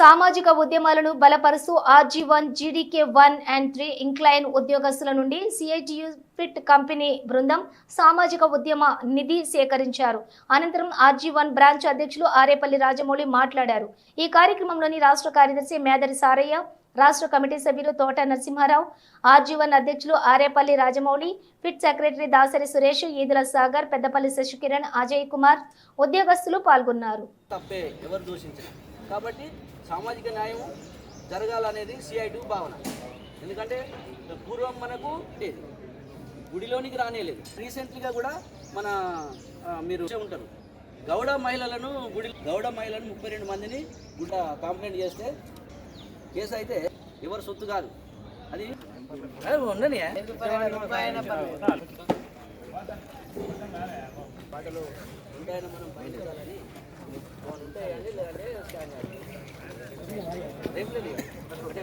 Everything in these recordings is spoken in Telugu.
సామాజిక ఉద్యమాలను బలపరుస్తూ RG one GDK one and three incline ఉద్యోగస్తుల నుండి సిఐటియు ఫిట్ కంపెనీ బృందం సామాజిక ఉద్యమ నిధి సేకరించారు. అనంతరం ఆర్జీ వన్ బ్రాంచ్ అధ్యక్షులు ఆరేపల్లి రాజమౌళి మాట్లాడారు. ఈ కార్యక్రమంలోని రాష్ట్ర కార్యదర్శి మేదరి సారయ్య రాష్ట్ర కమిటీ సభ్యులు తోట నరసింహారావు ఆర్జీ వన్ అధ్యక్షులు ఆరేపల్లి రాజమౌళి ఫిట్ సెక్రటరీ దాసరి సురేష్ ఈదుల సాగర్ పెద్దపల్లి శశికిరణ్ అజయ్ కుమార్ ఉద్యోగస్తులు పాల్గొన్నారు. తప్పే ఎవరు కాబట్టి సామాజిక న్యాయం జరగాలనేది సిఐటి భావన. ఎందుకంటే పూర్వం మనకు లేదు. గుడిలోనికి రానేలేదు రీసెంట్లీగా కూడా మన మీరు ఉంటారు. గౌడ మహిళలను గుడి గౌడ మహిళలను ముప్పై రెండు మందిని గుడ కంప్లైంట్ చేస్తే కేసు అయితే ఎవరు సొత్తు కాదు. అది అదే ఉండని వాటిలో ఉంటాయని మనం బయటకాలని ఉంటాయండి లేదంటే స్కాన్ చేయాలి. రేపు లేదు ఒకటే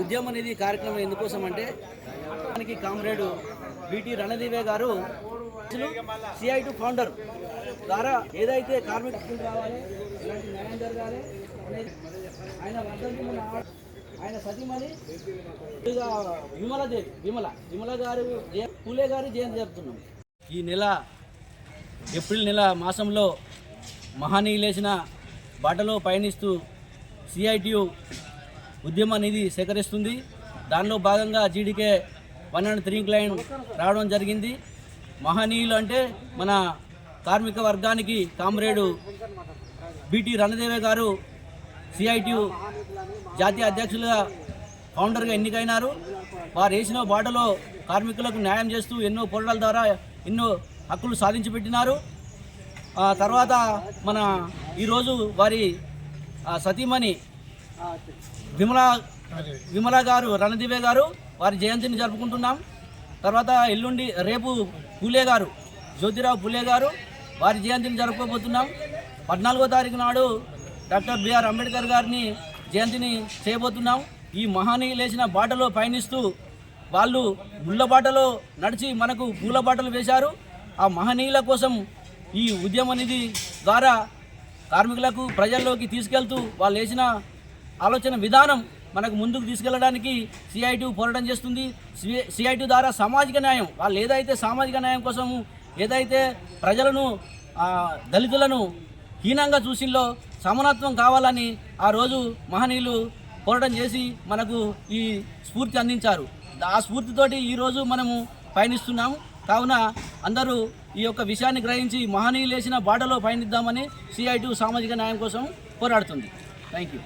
ఉద్యమం అనేది కార్యక్రమం ఎందుకోసం అంటే మనకి కామ్రేడు బిటి రణదీవే గారు సిఐ టు ఫౌండర్ ద్వారా ఏదైతే కార్మిక హక్కులు ఇలాంటి న్యాయం జరగాలి ఆయన వర్ధంతి ఆయన సతీమణి విమల దేవి విమల విమల గారు జయ- పూలే గారి జయంతి జరుపుతున్నాం. ఈ నెల ఏప్రిల్ నెల మాసంలో మహానీయులేసిన బాటలో పయనిస్తూ సిఐటియు ఉద్యమ నిధి సేకరిస్తుంది. దానిలో భాగంగా జీడీకే వన్ అండ్ త్రీ క్లైన్ రావడం జరిగింది. మహనీయులు అంటే మన కార్మిక వర్గానికి కామ్రేడు బిటి రణదేవే గారు. సిఐటియు జాతీయ అధ్యక్షులుగా ఫౌండర్గా ఎన్నికైనారు. వారు వేసిన బాటలో కార్మికులకు న్యాయం చేస్తూ ఎన్నో పోరాటాల ద్వారా ఎన్నో హక్కులు సాధించి పెట్టినారు తర్వాత మన ఈరోజు వారి సతీమణి విమలా విమల గారు రణదివే గారు వారి జయంతిని జరుపుకుంటున్నాం. తర్వాత ఎల్లుండి రేపు పూలే గారు జ్యోతిరావు పూలే గారు వారి జయంతిని జరుపుకోబోతున్నాం. పద్నాలుగో తారీఖు నాడు డాక్టర్ బిఆర్ అంబేద్కర్ గారిని జయంతిని చేయబోతున్నాం. ఈ మహానీయులు వేసిన బాటలో పయనిస్తూ వాళ్ళు ముళ్ళ బాటలో నడిచి మనకు పూల బాటలు వేశారు. ఆ మహనీయుల కోసం ఈ ఉద్యమ నిధి ద్వారా కార్మికులకు ప్రజల్లోకి తీసుకెళ్తూ వాళ్ళు వేసిన ఆలోచన విధానం మనకు ముందుకు తీసుకెళ్ళడానికి సిఐటి పోరాటం చేస్తుంది. సిఐటి ద్వారా సామాజిక న్యాయం వాళ్ళు ఏదైతే సామాజిక న్యాయం కోసము ఏదైతే ప్రజలను దళితులను హీనంగా చూసిల్లో సమానత్వం కావాలని ఆ రోజు మహనీయులు పోరాటం చేసి మనకు ఈ స్ఫూర్తి అందించారు. ఆ స్ఫూర్తితోటి ఈరోజు మనము పయనిస్తున్నాము. కావున అందరూ ఈ యొక్క విషయాన్ని గ్రహించి మహనీయులు వేసిన బాటలో పయనిద్దామని సిఐటి సామాజిక న్యాయం కోసం పోరాడుతుంది. Thank you